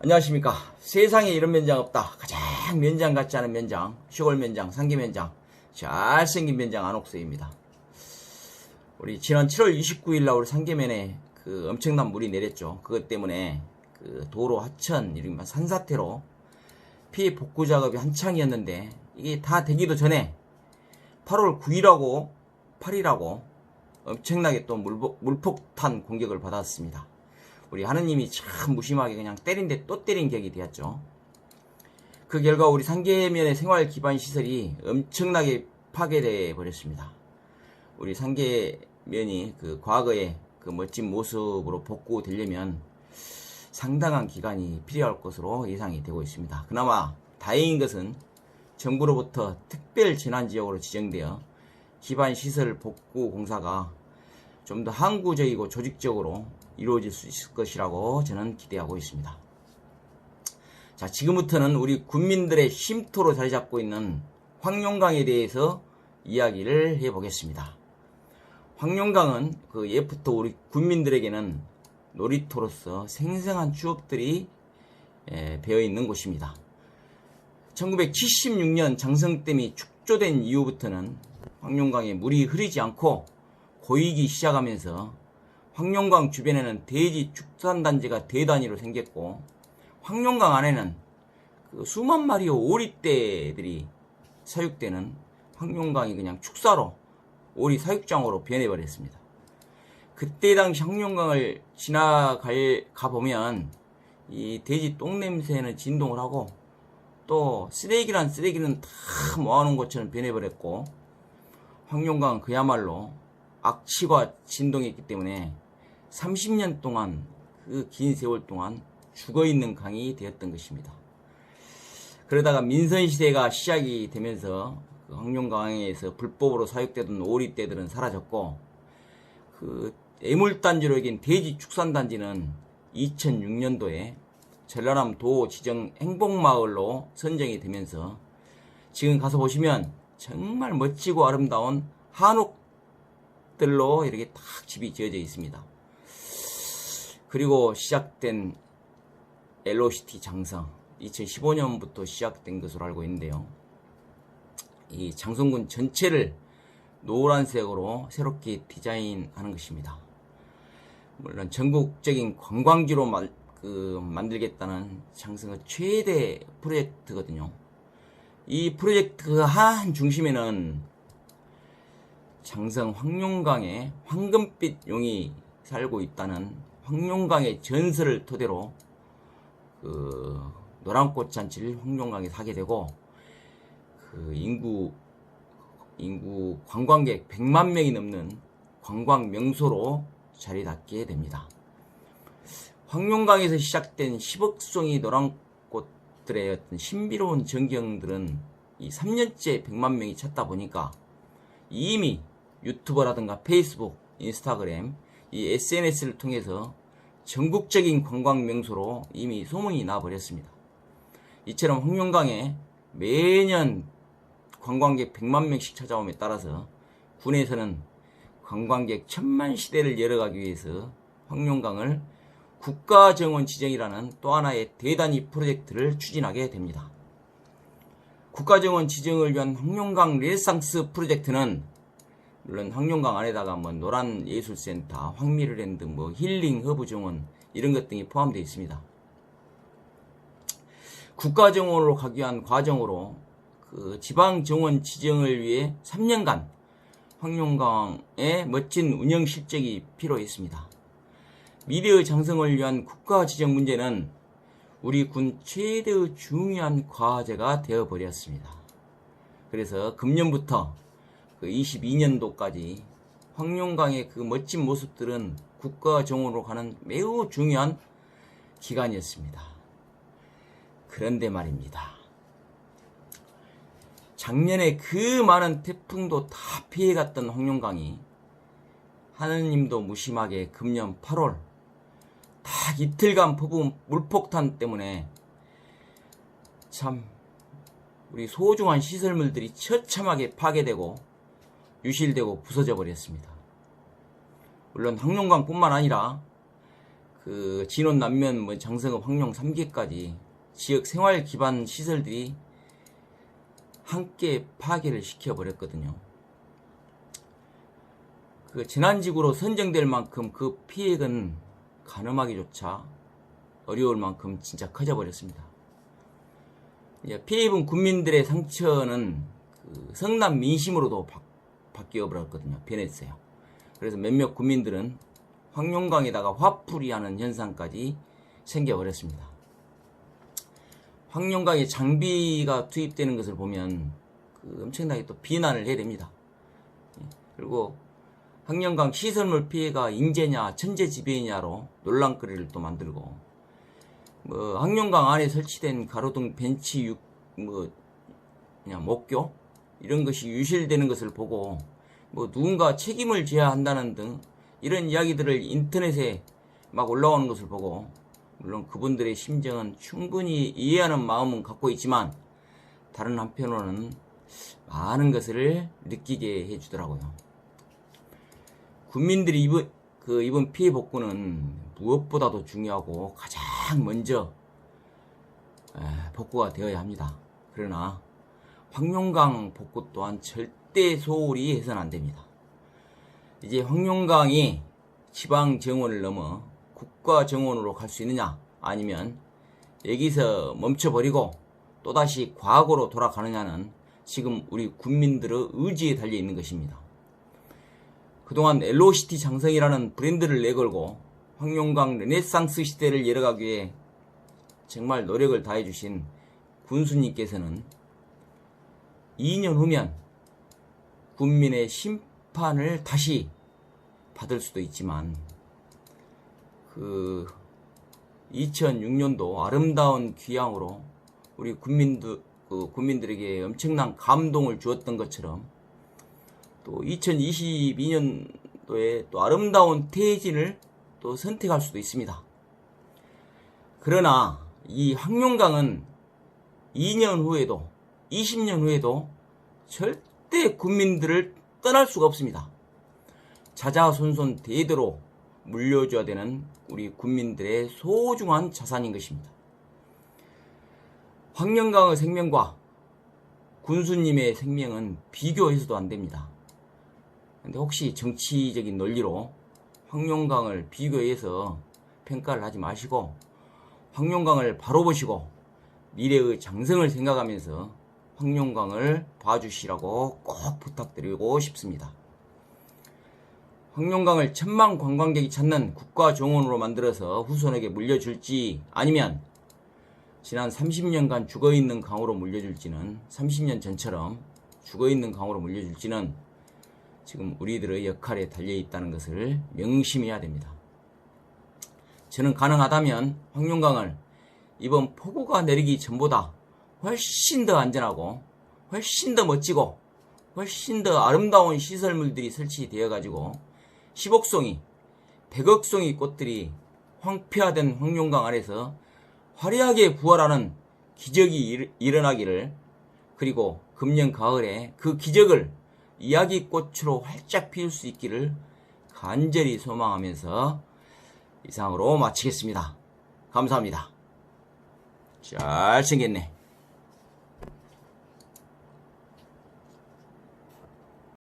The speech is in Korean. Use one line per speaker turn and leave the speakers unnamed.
안녕하십니까. 세상에 이런 면장 없다. 가장 면장 같지 않은 면장, 시골 면장, 상계 면장, 잘생긴 면장 안옥수입니다. 우리 지난 7월 29일 날 우리 상계면에 그 엄청난 물이 내렸죠. 그것 때문에 그 도로 하천, 이른바 산사태로 피해 복구 작업이 한창이었는데 이게 다 되기도 전에 8월 9일하고 8일하고 엄청나게 또 물폭, 물폭탄 공격을 받았습니다. 우리 하느님이 참 무심하게 그냥 때린데 또 때린 격이 되었죠. 그 결과 우리 상계면의 생활 기반 시설이 엄청나게 파괴돼 버렸습니다. 우리 상계면이 그 과거의 그 멋진 모습으로 복구되려면 상당한 기간이 필요할 것으로 예상이 되고 있습니다. 그나마 다행인 것은 정부로부터 특별 재난 지역으로 지정되어 기반 시설 복구 공사가 좀 더 항구적이고 조직적으로 이루어질 수 있을 것이라고 저는 기대하고 있습니다. 자, 지금부터는 우리 군민들의 쉼터로 자리 잡고 있는 황룡강에 대해서 이야기를 해보겠습니다. 황룡강은 그 예부터 우리 군민들에게는 놀이터로서 생생한 추억들이 에, 배어 있는 곳입니다. 1976년 장성댐이 축조된 이후부터는 황룡강에 물이 흐르지 않고 고이기 시작하면서 황룡강 주변에는 돼지 축산단지가 대단위로 생겼고 황룡강 안에는 그 수만 마리의 오리떼들이 사육되는 황룡강이 그냥 축사로 오리 사육장으로 변해버렸습니다. 그때 당시 황룡강을 지나갈 가보면 이 돼지 똥 냄새는 진동을 하고 또 쓰레기란 쓰레기는 다 모아놓은 것처럼 변해버렸고 황룡강은 그야말로 악취가 진동했기 때문에 30년 동안 그 긴 세월 동안 죽어 있는 강이 되었던 것입니다. 그러다가 민선 시대가 시작이 되면서 그 황룡강에서 불법으로 사육되던 오리떼들은 사라졌고 그 애물단지로 여긴 돼지 축산단지는 2006년도에 전라남 도 지정 행복마을로 선정이 되면서 지금 가서 보시면 정말 멋지고 아름다운 한옥들로 이렇게 딱 집이 지어져 있습니다. 그리고 시작된 엘로시티 장성 2015년부터 시작된 것으로 알고 있는데요. 이 장성군 전체를 노란색으로 새롭게 디자인하는 것입니다. 물론 전국적인 관광지로 마- 그 만들겠다는 장성의 최대 프로젝트거든요. 이 프로젝트 한 중심에는 장성 황룡강에 황금빛 용이 살고 있다는 황룡강의 전설을 토대로 그 노란꽃 잔치를 황룡강에 사게 되고 그 인구 인구 관광객 100만 명이 넘는 관광 명소로 자리 잡게 됩니다. 황룡강에서 시작된 10억 송이 노란꽃들의 어떤 신비로운 전경들은 이 3년째 100만 명이 찾다 보니까 이미 유튜버라든가 페이스북, 인스타그램, 이 SNS를 통해서 전국적인 관광 명소로 이미 소문이 나버렸습니다. 이처럼 황룡강에 매년 관광객 100만 명씩 찾아옴에 따라서 군에서는 관광객 천만 시대를 열어가기 위해서 황룡강을 국가정원 지정이라는 또 하나의 대단히 프로젝트를 추진하게 됩니다. 국가정원 지정을 위한 황룡강 레상스 프로젝트는 물론 황룡강 안에다가 뭐 노란 예술센터, 황미르랜드, 뭐 힐링 허브 정원 이런 것 등이 포함되어 있습니다. 국가 정원으로 가기 위한 과정으로 그 지방 정원 지정을 위해 3년간 황룡강의 멋진 운영 실적이 필요했습니다. 미래의 장성을 위한 국가 지정 문제는 우리 군 최대의 중요한 과제가 되어버렸습니다. 그래서 금년부터 그 22년도까지 황룡강의 그 멋진 모습들은 국가 정원으로 가는 매우 중요한 기간이었습니다. 그런데 말입니다. 작년에 그 많은 태풍도 다 피해갔던 황룡강이 하느님도 무심하게 금년 8월 딱 이틀간 퍼부은 물폭탄 때문에 참 우리 소중한 시설물들이 처참하게 파괴되고 유실되고 부서져 버렸습니다. 물론 황룡강뿐만 아니라 그그 진원 남면 뭐 장성읍 황룡 3기까지 지역 생활 기반 시설들이 함께 파괴를 시켜 버렸거든요. 그 재난지구로 선정될 만큼 그 피해는 가늠하기조차 어려울 만큼 진짜 커져 버렸습니다. 예, 피해 입은 국민들의 상처는 그 성남 민심으로도 바, 바뀌어 버렸거든요. 변했어요. 그래서 몇몇 국민들은 황룡강에다가 화풀이하는 현상까지 생겨버렸습니다. 황룡강에 장비가 투입되는 것을 보면 그 엄청나게 또 비난을 해야 됩니다. 예, 그리고 황룡강 시설물 피해가 인재냐 천재지변이냐로 논란거리를 또 만들고 뭐 황룡강 안에 설치된 가로등 벤치 육, 뭐 그냥 목교 이런 것이 유실되는 것을 보고 뭐 누군가 책임을 져야 한다는 등 이런 이야기들을 인터넷에 막 올라오는 것을 보고 물론 그분들의 심정은 충분히 이해하는 마음은 갖고 있지만 다른 한편으로는 많은 것을 느끼게 해주더라고요. 국민들이 입은 그 입은 피해 복구는 무엇보다도 중요하고 가장 먼저 에, 복구가 되어야 합니다. 그러나 황룡강 복구 또한 절대 소홀히 해서는 안 됩니다. 이제 황룡강이 지방 정원을 넘어 국가 정원으로 갈 수 있느냐 아니면 여기서 멈춰버리고 또다시 과거로 돌아가느냐는 지금 우리 국민들의 의지에 달려 있는 것입니다. 그동안 엘로시티 장성이라는 브랜드를 내걸고 황룡강 르네상스 시대를 열어가기 위해 정말 노력을 다해주신 군수님께서는 2년 후면 국민의 심판을 다시 받을 수도 있지만 그 2006년도 아름다운 귀향으로 우리 국민들 그 국민들에게 엄청난 감동을 주었던 것처럼 또 2022년도에 또 아름다운 퇴진을 또 선택할 수도 있습니다. 그러나 이 황룡강은 2년 후에도 20년 후에도 절대 국민들을 떠날 수가 없습니다. 자자손손 대대로 물려줘야 되는 우리 국민들의 소중한 자산인 것입니다. 황령강의 생명과 군수님의 생명은 비교해서도 안 됩니다. 근데 혹시 정치적인 논리로 황룡강을 비교해서 평가를 하지 마시고 황룡강을 바로 보시고 미래의 장성을 생각하면서 황룡강을 봐주시라고 꼭 부탁드리고 싶습니다. 황룡강을 천만 관광객이 찾는 국가 정원으로 만들어서 후손에게 물려줄지 아니면 지난 30년간 죽어있는 강으로 물려줄지는 30년 전처럼 죽어있는 강으로 물려줄지는 지금 우리들의 역할에 달려있다는 것을 명심해야 됩니다. 저는 가능하다면 황룡강을 이번 폭우가 내리기 전보다 훨씬 더 안전하고 훨씬 더 멋지고 훨씬 더 아름다운 시설물들이 설치되어 가지고 10억송이 100억송이 꽃들이 황폐화된 황룡강 아래서 화려하게 부활하는 기적이 일- 일어나기를 그리고 금년 가을에 그 기적을 이야기꽃으로 활짝 피울 수 있기를 간절히 소망하면서 이상으로 마치겠습니다. 감사합니다. 잘 생겼네.